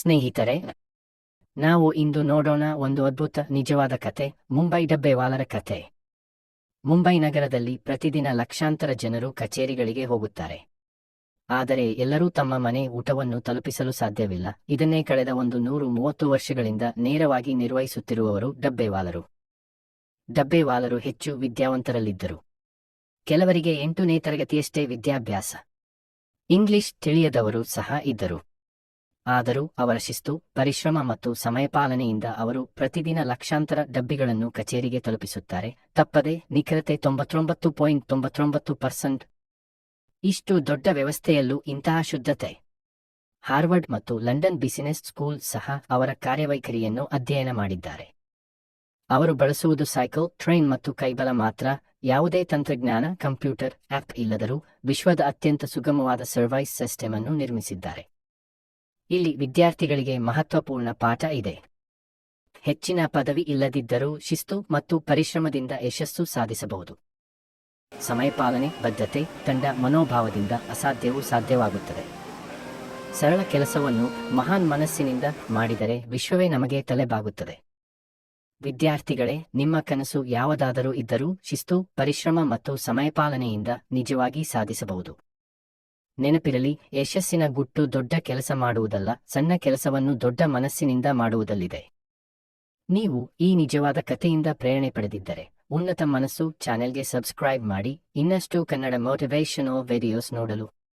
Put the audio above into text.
ಸ್ನೇಹಿತರೆ, ನಾವು ಇಂದು ನೋಡೋಣ ಒಂದು ಅದ್ಭುತ ನಿಜವಾದ ಕತೆ, ಮುಂಬೈ ಡಬ್ಬೆವಾಲರ ಕತೆ. ಮುಂಬೈ ನಗರದಲ್ಲಿ ಪ್ರತಿದಿನ ಲಕ್ಷಾಂತರ ಜನರು ಕಚೇರಿಗಳಿಗೆ ಹೋಗುತ್ತಾರೆ. ಆದರೆ ಎಲ್ಲರೂ ತಮ್ಮ ಮನೆ ಊಟವನ್ನು ತಲುಪಿಸಲು ಸಾಧ್ಯವಿಲ್ಲ. ಇದನ್ನೇ ಕಳೆದ ಒಂದು ನೂರು ಮೂವತ್ತು ವರ್ಷಗಳಿಂದ ನೇರವಾಗಿ ನಿರ್ವಹಿಸುತ್ತಿರುವವರು ಡಬ್ಬೆವಾಲರು. ಡಬ್ಬೆವಾಲರು ಹೆಚ್ಚು ವಿದ್ಯಾವಂತರಲ್ಲಿದ್ದರು. ಕೆಲವರಿಗೆ ಎಂಟನೇ ತರಗತಿಯಷ್ಟೇ ವಿದ್ಯಾಭ್ಯಾಸ. ಇಂಗ್ಲಿಷ್ ತಿಳಿಯದವರು ಸಹ ಇದ್ದರು. ಆದರೂ ಅವರ ಶಿಸ್ತು, ಪರಿಶ್ರಮ ಮತ್ತು ಸಮಯಪಾಲನೆಯಿಂದ ಅವರು ಪ್ರತಿದಿನ ಲಕ್ಷಾಂತರ ಡಬ್ಬಿಗಳನ್ನು ಕಚೇರಿಗೆ ತಲುಪಿಸುತ್ತಾರೆ. ತಪ್ಪದೆ, ನಿಖರತೆ ತೊಂಬತ್ತೊಂಬತ್ತು ಪಾಯಿಂಟ್ ತೊಂಬತ್ತೊಂಬತ್ತು ಪರ್ಸೆಂಟ್ ಇಷ್ಟು ದೊಡ್ಡ ವ್ಯವಸ್ಥೆಯಲ್ಲೂ ಇಂತಹ ಶುದ್ಧತೆ. ಹಾರ್ವರ್ಡ್ ಮತ್ತು ಲಂಡನ್ ಬಿಸಿನೆಸ್ ಸ್ಕೂಲ್ ಸಹ ಅವರ ಕಾರ್ಯವೈಖರಿಯನ್ನು ಅಧ್ಯಯನ ಮಾಡಿದ್ದಾರೆ. ಅವರು ಬಳಸುವುದು ಸೈಕಲ್, ಟ್ರೈನ್ ಮತ್ತು ಕೈಬಲ ಮಾತ್ರ. ಯಾವುದೇ ತಂತ್ರಜ್ಞಾನ, ಕಂಪ್ಯೂಟರ್ ಆಪ್ ಇಲ್ಲದರೂ ವಿಶ್ವದ ಅತ್ಯಂತ ಸುಗಮವಾದ ಸರ್ವೈಸ್ ಸಿಸ್ಟಮ್ ಅನ್ನು ನಿರ್ಮಿಸಿದ್ದಾರೆ. ಇಲ್ಲಿ ವಿದ್ಯಾರ್ಥಿಗಳಿಗೆ ಮಹತ್ವಪೂರ್ಣ ಪಾಠ ಇದೆ. ಹೆಚ್ಚಿನ ಪದವಿ ಇಲ್ಲದಿದ್ದರೂ ಶಿಸ್ತು ಮತ್ತು ಪರಿಶ್ರಮದಿಂದ ಯಶಸ್ಸು ಸಾಧಿಸಬಹುದು. ಸಮಯಪಾಲನೆ ಬದ್ಧತೆ, ತಂಡ ಮನೋಭಾವದಿಂದ ಅಸಾಧ್ಯವೂ ಸಾಧ್ಯವಾಗುತ್ತದೆ. ಸರಳ ಕೆಲಸವನ್ನು ಮಹಾನ್ ಮನಸ್ಸಿನಿಂದ ಮಾಡಿದರೆ ವಿಶ್ವವೇ ನಮಗೆ ತಲೆಬಾಗುತ್ತದೆ. ವಿದ್ಯಾರ್ಥಿಗಳೇ, ನಿಮ್ಮ ಕನಸು ಯಾವುದಾದರೂ ಇದ್ದರೂ ಶಿಸ್ತು, ಪರಿಶ್ರಮ ಮತ್ತು ಸಮಯಪಾಲನೆಯಿಂದ ನಿಜವಾಗಿ ಸಾಧಿಸಬಹುದು. ನೆನಪಿರಲಿ, ಯಶಸ್ಸಿನ ಗುಟ್ಟು ದೊಡ್ಡ ಕೆಲಸ ಮಾಡುವುದಲ್ಲ, ಸಣ್ಣ ಕೆಲಸವನ್ನು ದೊಡ್ಡ ಮನಸ್ಸಿನಿಂದ ಮಾಡುವುದಲ್ಲಿದೆ. ನೀವು ಈ ನಿಜವಾದ ಕಥೆಯಿಂದ ಪ್ರೇರಣೆ ಪಡೆದಿದ್ದರೆ, ಉನ್ನತ ಮನಸ್ಸು ಚಾನೆಲ್ಗೆ ಸಬ್ಸ್ಕ್ರೈಬ್ ಮಾಡಿ, ಇನ್ನಷ್ಟು ಕನ್ನಡ ಮೋಟಿವೇಶನಲ್ ವಿಡಿಯೋಸ್ ನೋಡಲು.